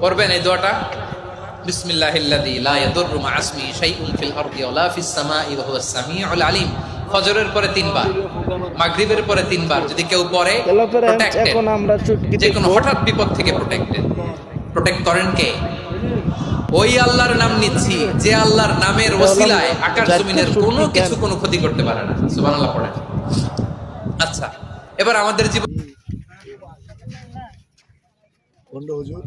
পড়বেন এই দোয়াটা? বিসমিল্লাহিল্লাযী লা ইয়াদুররু মা ইসমি শাইউন ফিল আরদি ওয়ালা ফিস সামাই ওয়া হুয়াস সামিউল আলিম। ফজরের পরে তিনবার মাগরিবের পরে তিনবার যদি কেউ পরে এখন আমরা চুটকি যে কোনো হঠাৎ বিপদ থেকে প্রোটেক্টেড প্রোটেক্ট করেন কে? ওই আল্লাহর নাম নিচ্ছি যে আল্লাহর নামের ওসিলায় আকাশ জমিনের কোনো কিছু। কোনো ক্ষতি করতে পারে না। সুবহানাল্লাহ পড়েন। আচ্ছা এবার আমাদের জীবন হুজুর।